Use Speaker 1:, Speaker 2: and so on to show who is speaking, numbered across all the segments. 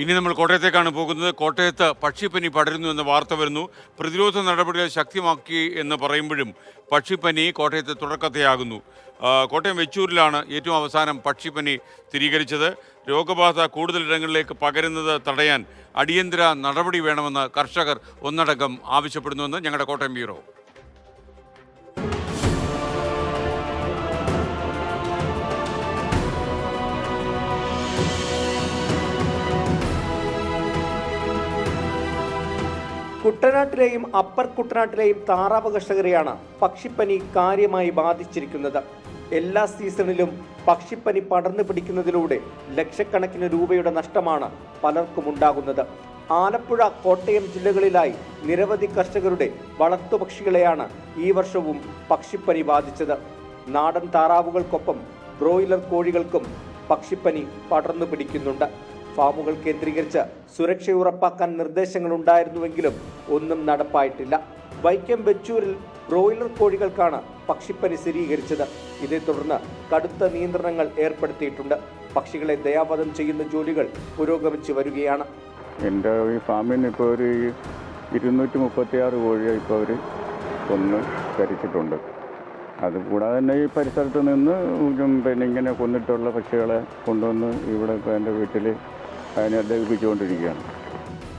Speaker 1: ഇനി നമ്മൾ കോട്ടയത്തേക്കാണ് പോകുന്നത്. കോട്ടയത്ത് പക്ഷിപ്പനി പടരുന്നു എന്ന വാർത്ത വരുന്നു. പ്രതിരോധ നടപടികൾ ശക്തിമാക്കി എന്ന് പറയുമ്പോഴും പക്ഷിപ്പനി കോട്ടയത്ത് തുടക്കത്തെയാകുന്നു കോട്ടയം വെച്ചൂരിലാണ് ഏറ്റവും അവസാനം പക്ഷിപ്പനി സ്ഥിരീകരിച്ചത്. രോഗബാധ കൂടുതലിടങ്ങളിലേക്ക് പകരുന്നത് തടയാൻ അടിയന്തര നടപടി വേണമെന്ന് കർഷകർ ഒന്നടങ്കം ആവശ്യപ്പെടുന്നുവെന്ന് ഞങ്ങളുടെ കോട്ടയം ബ്യൂറോ.
Speaker 2: കുട്ടനാട്ടിലെയും അപ്പർ കുട്ടനാട്ടിലെയും താറാവ് കർഷകരെയാണ് പക്ഷിപ്പനി കാര്യമായി ബാധിച്ചിരിക്കുന്നത്. എല്ലാ സീസണിലും പക്ഷിപ്പനി പടർന്നു പിടിക്കുന്നതിലൂടെ ലക്ഷക്കണക്കിന് രൂപയുടെ നഷ്ടമാണ് പലർക്കും ഉണ്ടാകുന്നത്. ആലപ്പുഴ കോട്ടയം ജില്ലകളിലായി നിരവധി കർഷകരുടെ വളർത്തുപക്ഷികളെയാണ് ഈ വർഷവും പക്ഷിപ്പനി ബാധിച്ചത്. നാടൻ താറാവുകൾക്കൊപ്പം ബ്രോയിലർ കോഴികൾക്കും പക്ഷിപ്പനി പടർന്നു പിടിക്കുന്നുണ്ട്. ഫാമുകൾ കേന്ദ്രീകരിച്ച് സുരക്ഷ ഉറപ്പാക്കാൻ നിർദ്ദേശങ്ങൾ ഉണ്ടായിരുന്നുവെങ്കിലും ഒന്നും നടപ്പായിട്ടില്ല. വൈക്കം ബെച്ചൂരിൽ ബ്രോയിലർ കോഴികൾക്കാണ് പക്ഷിപ്പനി സ്ഥിരീകരിച്ചത്. ഇതേ തുടർന്ന് കടുത്ത നിയന്ത്രണങ്ങൾ ഏർപ്പെടുത്തിയിട്ടുണ്ട്. പക്ഷികളെ ദയാവധം ചെയ്യുന്ന ജോലികൾ പുരോഗമിച്ചു വരികയാണ്.
Speaker 3: എന്റെ ഈ ഫാമിന് ഇപ്പോൾ ഒരു ഇരുന്നൂറ്റി മുപ്പത്തി ആറ് കോഴിയെ ഇപ്പോൾ അവർ കൊന്ന് കരിച്ചിട്ടുണ്ട് അതുകൂടാതെ തന്നെ ഈ പരിസരത്ത് നിന്ന് പിന്നെ ഇങ്ങനെ കൊന്നിട്ടുള്ള പക്ഷികളെ കൊണ്ടുവന്ന് ഇവിടെ എന്റെ വീട്ടിൽ അതിനെ ലഭിച്ചുകൊണ്ടിരിക്കുകയാണ്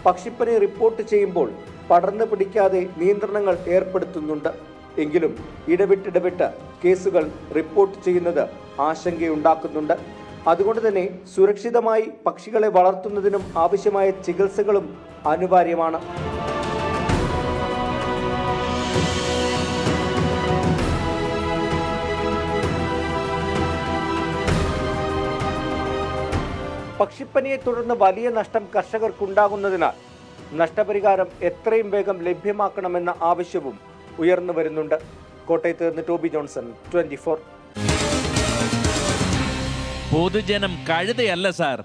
Speaker 2: പക്ഷിപ്പനി റിപ്പോർട്ട് ചെയ്യുമ്പോൾ പടർന്നു പിടിക്കാതെ നിയന്ത്രണങ്ങൾ ഏർപ്പെടുത്തുന്നുണ്ട്. എങ്കിലും ഇടവിട്ടിടവിട്ട് കേസുകൾ റിപ്പോർട്ട് ചെയ്യുന്നത് ആശങ്കയുണ്ടാക്കുന്നുണ്ട്. അതുകൊണ്ട് തന്നെ സുരക്ഷിതമായി പക്ഷികളെ വളർത്തുന്നതിനും ആവശ്യമായ ചികിത്സകളും അനിവാര്യമാണ്. പക്ഷിപ്പനിയെ തുടർന്ന് വലിയ നഷ്ടം കർഷകർക്കുണ്ടാകുന്നതിനാൽ നഷ്ടപരിഹാരം എത്രയും വേഗം ലഭ്യമാക്കണമെന്ന ആവശ്യവും ഉയർന്നു വരുന്നുണ്ട്. കോട്ടയത്ത് നിന്ന് ടോബി ജോൺസൺ ട്വന്റി ഫോർ.
Speaker 4: പൊതുജനം കഴുതയല്ല സാർ.